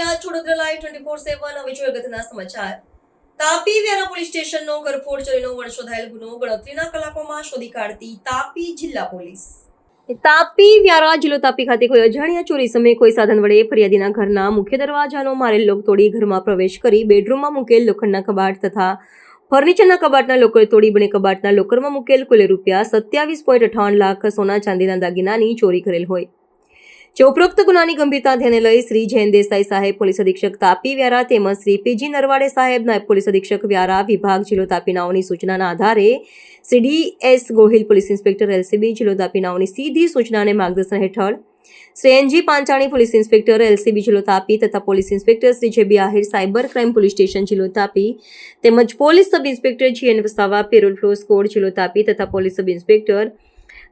રહ્યા છો Vadodara twenty four seven હવે જોઈએ અગત્યના સમાચાર. તાપી વ્યારા પોલીસ સ્ટેશનનો ગરફોડ ચોરીનો થયેલ ગુનો ગણતરીના કલાકોમાં શોધી કાઢતી તાપી જિલ્લા પોલીસ. તાપી વ્યારા જિલ્લો તાપી ખાતે કોઈ અજાણ્યા ચોરી સમયે કોઈ સાધન વડે ફરિયાદીના ઘરના મુખ્ય દરવાજાનો મારેલ લોક તોડી ઘરમાં પ્રવેશ કરી બેડરૂમમાં મૂકેલ લોખંડના કબાટ તથા ફર્નિચરના કબાટના લોકોએ તોડી બને કબાટના લોકરમાં મૂકેલ કુલે રૂપિયા સત્યાવીસ પોઈન્ટ અઠાવન લાખ સોના ચાંદીના દાગીનાની ચોરી કરેલ હોય. જે ઉપરોક્ત ગુનાની ગંભીરતા ધ્યાને લઈ શ્રી જૈન દેસાઈ સાહેબ પોલીસ અધિક્ષક તાપી વ્યારા તેમજ શ્રી પીજી નરવાડે સાહેબ નાયબ પોલીસ અધિક્ષક વ્યારા વિભાગ જિલ્લો તાપીનાઓની સૂચનાના આધારે Shri D S Gohil police inspector LCB જિલ્લો તાપીનાઓની સીધી સૂચના અને માર્ગદર્શન હેઠળ Shri NG Panchani police inspector LCB જિલ્લો તાપી તથા police inspector Shri JB Ahir cyber crime police station જિલ્લો તાપી તેમજ police sub inspector GN Vasava parole furlough squad જિલ્લો તાપી તથા police sub inspector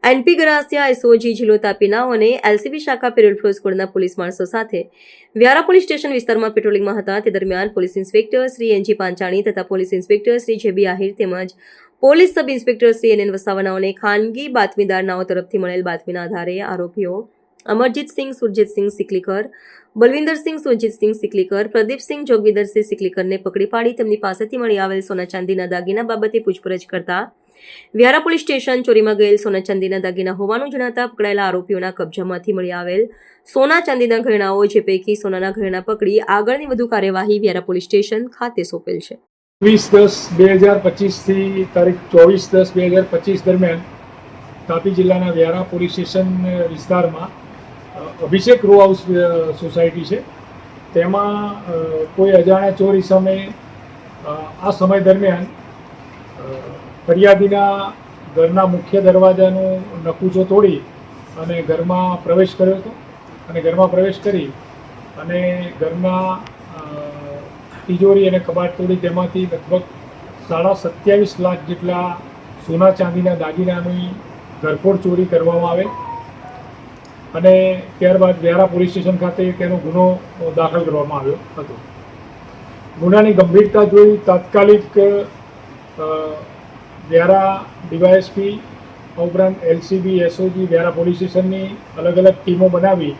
NP Garasia, SOG, જિલ્લો તાપીનાઓ અને એલસીબી શાખા પેરોલ ફ્લોઝ કોડના પોલીસ માણસો સાથે વ્યારા પોલીસ સ્ટેશન વિસ્તારમાં પેટ્રોલિંગમાં હતા. તે દરમિયાન police inspector Shri NG Panchani તથા police inspector Shri JB Ahir તેમજ police sub inspector Shri N N વસાવાનાઓને ખાનગી બાતમીદારનાઓ તરફથી મળેલ બાતમીના આધારે આરોપીઓ અમરજીતસિંહ સુરજીતસિંહ સિકલીકર બલવિંદરસિંહ સુરજીતસિંહ સિકલીકર પ્રદીપસિંહ જોગવિંદરસિંહ સિકલીકરને પકડી પાડી તેમની પાસેથી મળી આવેલ સોના ચાંદીના દાગીના બાબતે પૂછપરછ કરતા વ્યારા પોલીસ સ્ટેશન ચોરીમાં ગયેલ સોના ચાંદીના દાગીના હોવાનું જણાતા પકડાયેલા આરોપીઓના કબજામાંથી મળી આવેલ સોના ચાંદીના ઘરેણાઓ જે પૈકી સોનાના ઘરેણા પકડી આગળની વધુ કાર્યવાહી વ્યારા પોલીસ સ્ટેશન ખાતે સોંપેલ છે. વીસ દસ બે હજાર પચીસથી તારીખ ચોવીસ દસ બે હજાર પચીસ દરમિયાન તાપી જિલ્લાના વ્યારા પોલીસ સ્ટેશન વિસ્તારમાં અભિષેક રો હાઉસ સોસાયટી છે. તેમાં કોઈ અજાણ્યા ચોરી સામે આ સમય દરમિયાન ફરિયાદીના ઘરના મુખ્ય દરવાજાનું નકુચો તોડી અને ઘરમાં પ્રવેશ કર્યો હતો. અને ઘરમાં પ્રવેશ કરી અને ઘરના તિજોરી અને કબાટ તોડી તેમાંથી લગભગ સાડા સત્યાવીસ લાખ જેટલા સોના ચાંદીના દાગીનાની ઘરફોડ ચોરી કરવામાં આવે અને ત્યારબાદ વ્યારા પોલીસ સ્ટેશન ખાતે તેનો ગુનો દાખલ કરવામાં આવ્યો હતો. ગુનાની ગંભીરતા જોઈ તાત્કાલિક વ્યારા ડીવાયએસપી, ઉપરાંત એલસીબી, એસઓજી, વ્યારા પોલીસ સ્ટેશનની અલગ અલગ ટીમો બનાવી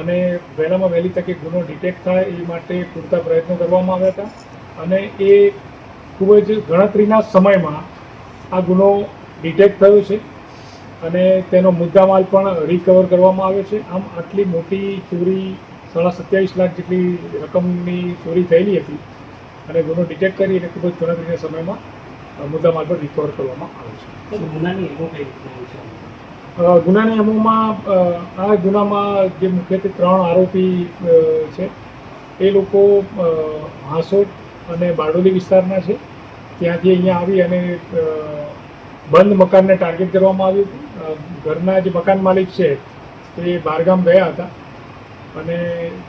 અને વહેલામાં વહેલી તકે ગુનો ડિટેક્ટ થાય એ માટે પૂરતા પ્રયત્નો કરવામાં આવ્યા હતા. અને એ ખૂબ જ ગણતરીના સમયમાં આ ગુનો ડિટેક્ટ થયો છે અને તેનો મુદ્દામાલ પણ રિકવર કરવામાં આવ્યો છે. આમ આટલી મોટી ચોરી સાડા સત્યાવીસ લાખ જેટલી રકમની ચોરી થયેલી હતી અને ગુનો ડિટેક્ટ કરી અને ખૂબ જ ગણતરીના સમયમાં મુદ્દામાલ પણ રિકવર કરવામાં આવે છે. ગુનાની એવો કઈ રીતના છે? ગુનાની એમોમાં આ ગુનામાં જે મુખ્યત્વે ત્રણ આરોપી છે. એ લોકો હાંસોટ અને બારડોલી વિસ્તારના છે. ત્યાંથી અહીંયા આવી અને બંધ મકાનને ટાર્ગેટ કરવામાં આવ્યું હતું. ઘરના જે મકાન માલિક છે તે બહારગામ ગયા હતા. અને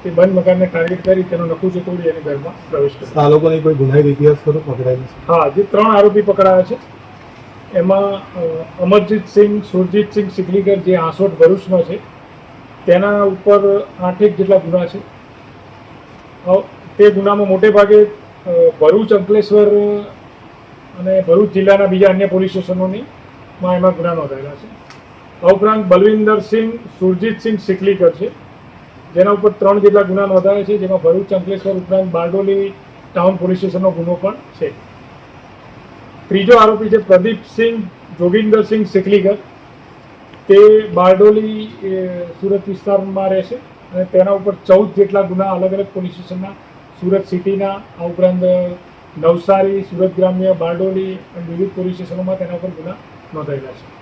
તે બંધ મકાનને ટાર્ગેટ કરી તેનો નકુચો તોડી અને ઘરમાં પ્રવેશ કર્યો. આ લોકોની કોઈ ગુનાહિત ઇતિહાસ ખરો? પકડાયેલો છે હા જે ત્રણ આરોપી પકડાયા છે. એમાં અમરજીતસિંહ સુરજીતસિંહ સિકલીકર જે આસોટ ભરૂચનો છે તેના ઉપર આઠેક જેટલા ગુના છે. તે ગુનામાં મોટે ભાગે ભરૂચ અંકલેશ્વર અને ભરૂચ જિલ્લાના બીજા અન્ય પોલીસ સ્ટેશનોની માં એમાં ગુના નોંધાયેલા છે. આ ઉપરાંત બલવિંદરસિંહ સુરજીતસિંહ સિકલીકર છે. જેના ઉપર ત્રણ જેટલા ગુના નોંધાયા છે, જેમાં ભરૂચ અંકલેશ્વર ઉપરાંત બારડોલી ટાઉન પોલીસ સ્ટેશનનો ગુનો પણ છે. ત્રીજો આરોપી છે પ્રદીપસિંહ જોગિંદરસિંહ સિકલીગર તે બારડોલી સુરત વિસ્તારમાં રહે છે અને તેના ઉપર ચૌદ જેટલા ગુના અલગ અલગ પોલીસ સ્ટેશનના, સુરત સિટીના, આ ઉપરાંત નવસારી, સુરત ગ્રામ્ય, બારડોલી અને વિવિધ પોલીસ સ્ટેશનોમાં તેના ઉપર ગુના નોંધાયેલા છે.